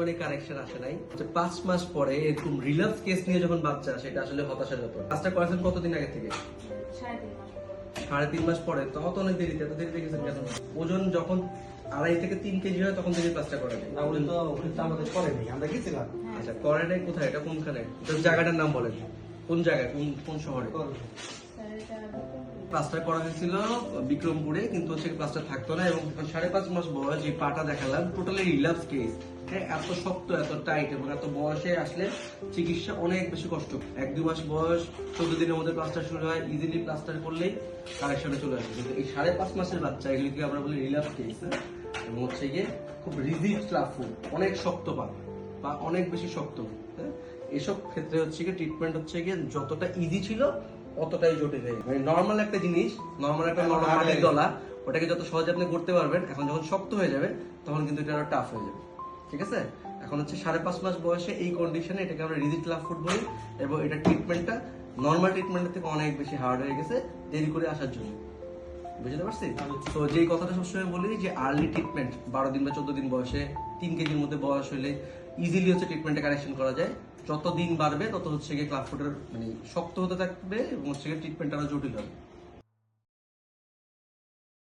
মানে কারেকশন আসে নাই। পাঁচ মাস পরে এরকম কেস নিয়ে যখন বাচ্চা আসে এটা আসলে হতাশার ব্যাপার। কাজটা করেছেন কতদিন আগে থেকে? সাড়ে তিন মাস পর। তখন তো অনেক দেরিতে এত দেরিতে গেছেন কেন? ওজন যখন আড়াই থেকে তিন কেজি হয় তখন থেকে কাজটা করা যায় না তো আমাদের করেনি আমরা গেছিলাম। হ্যাঁ। আচ্ছা করেন কোথায়? এটা কোনখানে? জায়গাটার নাম বলেন। কোন জায়গায়? কোন কোন শহরে? স্যার, এটা বিক্রমপুর। প্লাস্টার করা হয়েছিল বিক্রমপুরে কিন্তু হচ্ছে প্লাস্টার থাকতো না। এবং সাড়ে পাঁচ মাস বয়স যে পাটা দেখালাম টোটালি রিল্যাক্স কেস হ্যাঁ এত শক্ত এত টাইট এবং এত বয়সে আসলে চিকিৎসা অনেক বেশি কষ্ট। এক দু মাস বয়স চোদ্দ দিনের মধ্যে প্লাস্টার শুরু হয় ইজিলি প্লাস্টার করলেই কারেকশনে চলে আসে। কিন্তু এই সাড়ে পাঁচ মাসের বাচ্চা এগুলিকে আমরা বলি রিল্যাক্স কেস এবং হচ্ছে গিয়ে খুব রিজিড ক্লাফুড অনেক শক্ত পা বা অনেক বেশি শক্ত হ্যাঁ? এসব ক্ষেত্রে হচ্ছে গিয়ে ট্রিটমেন্ট হচ্ছে গিয়ে যতটা ইজি ছিল অতটাই জটিল হয়ে মানে নর্মাল একটা জিনিস নর্মাল একটা নরম হ্যাঁ, হ্যাঁ। দলা ওটাকে যত সহজে আপনি করতে পারবেন এখন যখন শক্ত হয়ে যাবে তখন কিন্তু এটা আরও টাফ হয়ে যাবে। ঠিক আছে? এখন হচ্ছে সাড়ে পাঁচ মাস বয়সে এই কন্ডিশনে এটাকে আমরা রিজিট ক্লাব ফুড বলি এবং এটা ট্রিটমেন্টটা নর্মাল ট্রিটমেন্টের থেকে অনেক বেশি হার্ড হয়ে গেছে দেরি করে আসার জন্য। বুঝতে পারছি? তো যেই কথাটা সবসময় বলি যে আর্লি ট্রিটমেন্ট বারো দিন বা চোদ্দ দিন বয়সে তিন কেজির মধ্যে বয়স হলে ইজিলি হচ্ছে ট্রিটমেন্টে কারেকশন করা যায়। যত দিন বাড়বে তত হচ্ছে গিয়ে ক্লাব ফুটের মানে শক্ত হতে থাকবে এবং হচ্ছে গিয়ে ট্রিটমেন্ট আরও জটিল হবে।